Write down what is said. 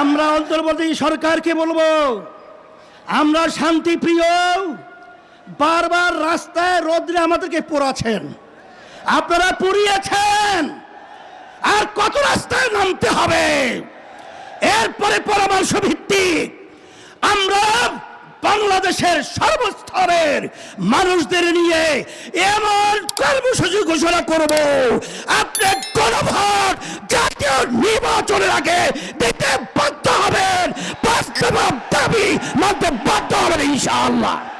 আমরা অন্তর্বর্তী সরকারকে বলব, আমরা শান্তি প্রিয় বারবার রাস্তায় রোদ্রে আমাদেরকে পোড়াছেন আপনারা পুড়িয়েছেন। আর কত রাস্তায় নামতে হবে? এরপরে পরামর্শ ভিত্তিক আমরা বাংলাদেশের সর্বস্তরের মানুষদের নিয়ে এমন কর্মসূচি ঘোষণা করব। আপনি গণভোট জাতীয় নির্বাচনের আগে দিতে be not the but of it, inshallah.